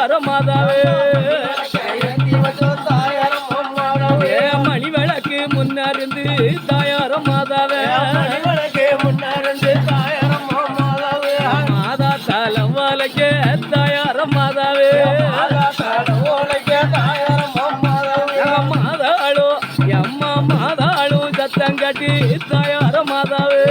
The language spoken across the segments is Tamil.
தாயார மாதாவே மணி விளக்கு முன்னருந்து தாயார மாதாவே. மாதா தலம் வளைக்க தாயார மாதாவே. மாதாளோ எம்மா மாதாளோ சத்தம் கட்டி தாயார மாதாவே.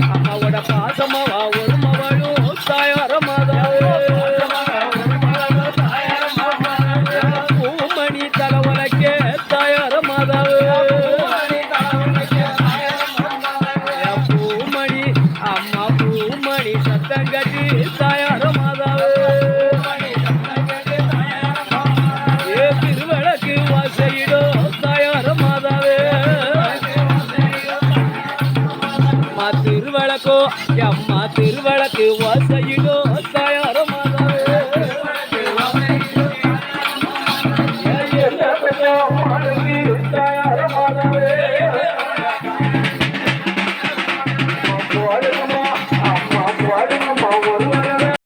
அவளோட பாசமாவா ஒரு மவளும் தாயாரமாக பூமணி தலைவனுக்கே தாயாரமாக பூமணி அம்மா பூமணி சத்தங்கட்டி தாயாரம் எம்மா திருவழக்கு அம்மா